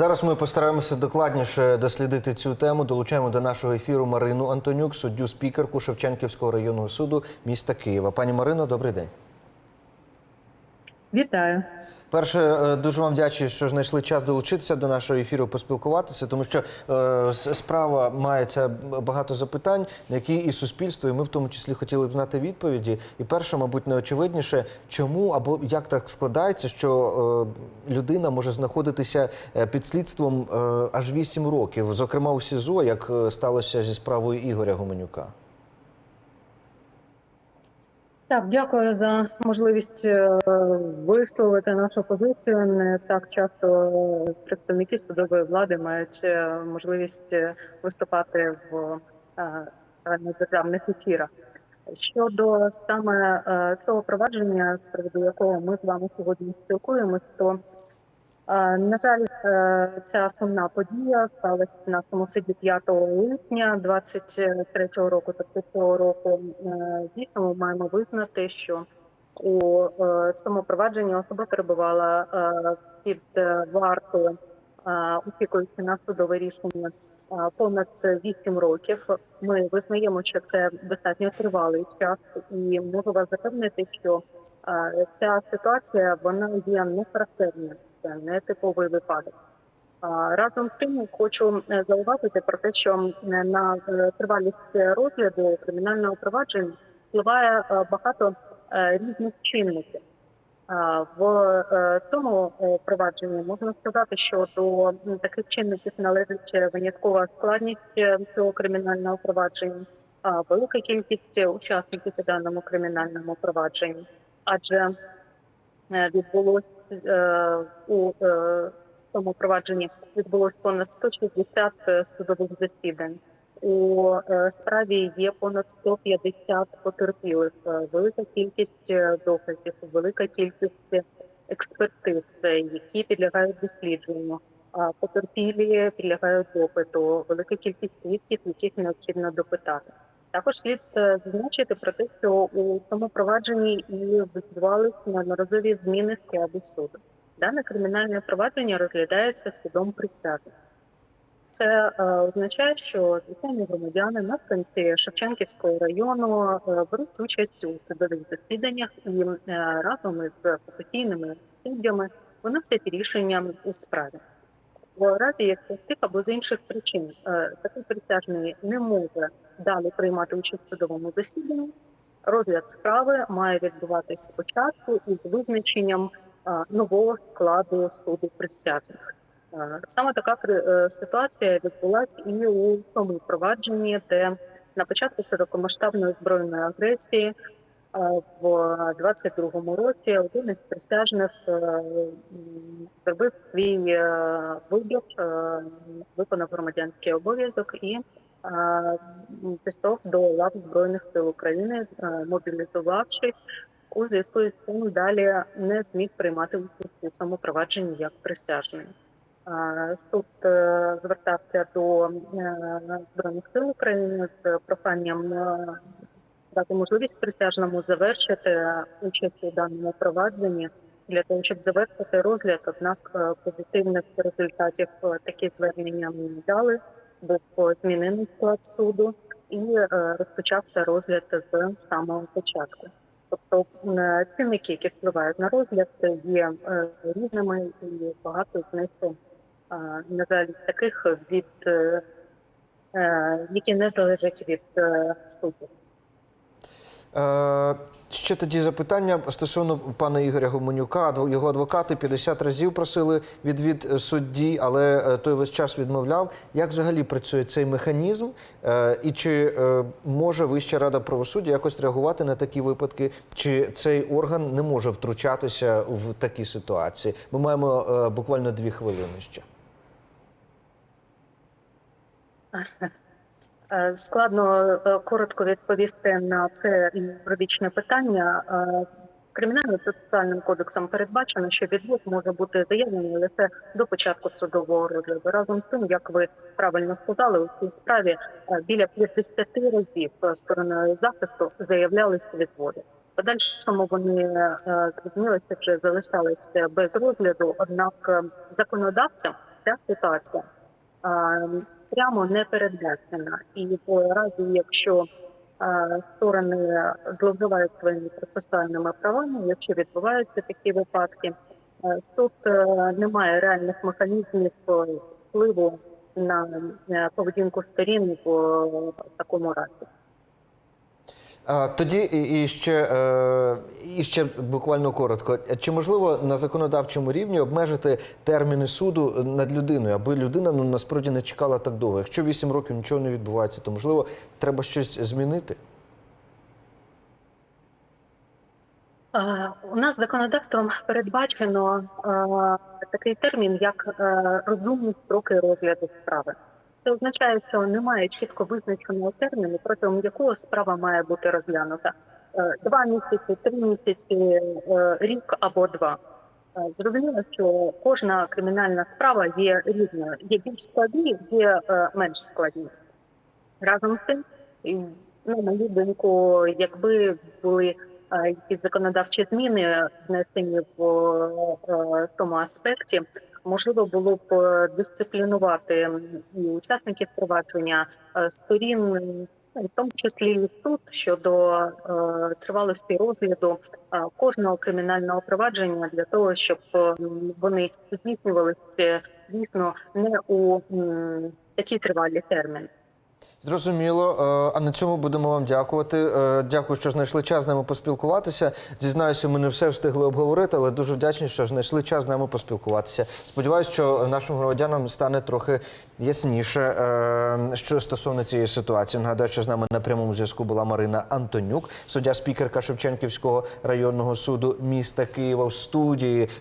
Зараз ми постараємося докладніше дослідити цю тему. Долучаємо до нашого ефіру Марину Антонюк, суддю спікерку Шевченківського районного суду міста Києва. Пані Марино, добрий день. Вітаю. Перше, е, дуже вам вдячний, що знайшли час долучитися до нашого ефіру, поспілкуватися, тому що е, справа мається багато запитань, на які і суспільство, і ми в тому числі хотіли б знати відповіді. І перше, мабуть, найочевидніше, чому або як так складається, що е, людина може знаходитися е, під слідством е, аж 8 років, зокрема у СІЗО, як е, сталося зі справою Ігоря Гуменюка. Так, дякую за можливість е, висловити нашу позицію. Не так часто представники судової влади мають е, можливість е, виступати в державних ефірах. Щодо саме цього провадження, з приводу якого ми з вами сьогодні спілкуємось, то На жаль, е, ця сумна подія сталася в нашому суді 5 липня 23-го року. Тобто цього року Е, дійсно ми маємо визнати, що у е, цьому провадженні особа перебувала е, під е, вартою, е, очікуючи на судове рішення е, понад 8 років. Ми визнаємо, що це достатньо тривалий час, і можу вас запевнити, що е, ця ситуація вона є не характерною це не типовий випадок. Разом з тим хочу е, зауважити про те, що на е, тривалість розгляду кримінального провадження впливає е, багато різних чинників. В цьому провадженні можна сказати, що до таких чинників належить виняткова складність цього кримінального провадження, велика кількість учасників у даному кримінальному провадженні, адже відбулось е, у е, цьому провадженні відбулось понад 160 судових засідань. У е, справі є понад 150 потерпілих, е, велика кількість е, доказів, велика кількість експертиз, е, які підлягають дослідженню. А потерпілі підлягають допиту, велика кількість свідків, яких необхідно допитати. Також слід е, зазначити про те, що у цьому провадженні і відбувалися неодноразові зміни складу суду. Дане кримінальне провадження розглядається судом присяги. Це е, означає, що звичайні громадяни мешканці Шевченківського району е, беруть участь у судових засіданнях і е, разом із професійними суддями виносять рішення у справі. В разі, якщо з тих або з інших причин е, такий присяжний не може далі приймати участь в судовому засіданні, розгляд справи має відбуватися спочатку із визначенням е, нового складу суду присяжних. Е, Саме така ситуація відбулася і у тому провадженні, де на початку широкомасштабної збройної агресії в 22-му році один із присяжних е, зробив свій е, вибір, е, виконав громадянський обов'язок і е, пішов до лав збройних сил України, е, мобілізувавшись у зв'язку з цим далі не зміг приймати участь у цьому провадженні як присяжний. Суд е, звертався до е, збройних сил України з проханням е, дати можливість присяжному завершити участь у даному провадженні для того, щоб завершити розгляд. Однак е, позитивних результатів е, такі звернення ми не дали, був змінений склад суду і е, розпочався розгляд з самого початку. Тобто е, чинники, які впливають на розгляд, є е, різними, і багато з них, е, на жаль, таких від е, е, які не залежать від е. Е, ще тоді запитання стосовно пана Ігоря Гуменюка. Його адвокати 50 разів просили відвід е, судді, але е, той весь час відмовляв. Як взагалі працює цей механізм? Е, і чи е, може Вища рада правосуддя якось реагувати на такі випадки? Чи цей орган не може втручатися в такі ситуації? Ми маємо е, буквально дві хвилини ще. Е, Складно е, коротко відповісти на це юридичне питання. Е, Кримінально-процесуальним кодексом передбачено, що відвод може бути заявлений лише до початку судового розгляду. Разом з тим, як ви правильно сказали, у цій справі біля 50 разів стороною захисту заявлялися відводи. Подальшому вони зрозумілося, вже залишалися без розгляду однак законодавцям ця ситуація прямо не передбачена. І в разі, якщо а, сторони зловживають своїми процесуальними правами, якщо відбуваються такі випадки, е, тут е, немає реальних механізмів е, впливу на е, поведінку сторін в такому разі. А, тоді і, ще е, і ще буквально коротко. Чи можливо на законодавчому рівні обмежити терміни суду над людиною, аби людина ну насправді не чекала так довго? Якщо 8 років нічого не відбувається, то можливо треба щось змінити? Е, У нас законодавством передбачено е, такий термін, як розумні строки розгляду справи. Це означає, що немає чітко визначеного терміну, протягом якого справа має бути розглянута. Е, Два місяці, три місяці, е, рік або два. Е, Зрозуміло, що кожна кримінальна справа є різною. Є більш складні, є менш складні. Разом з тим, ну, на мою думку, якби були якісь законодавчі зміни внесені в тому аспекті, можливо було б е, дисциплінувати і учасників провадження е, сторін, ну, в тому числі і суд щодо е, тривалості розгляду кожного кримінального провадження для того, щоб вони здійснювалися дійсно не у такі тривалі терміни. Зрозуміло. Е, А на цьому будемо вам дякувати. Е, Дякую, що знайшли час з нами поспілкуватися. Зізнаюся, ми не все встигли обговорити, але дуже вдячні, що знайшли час з нами поспілкуватися. Сподіваюсь, що нашим громадянам стане трохи ясніше, е, що стосовно цієї ситуації. Нагадаю, що з нами на прямому зв'язку була Марина Антонюк, суддя спікерка Шевченківського районного суду міста Києва в студії.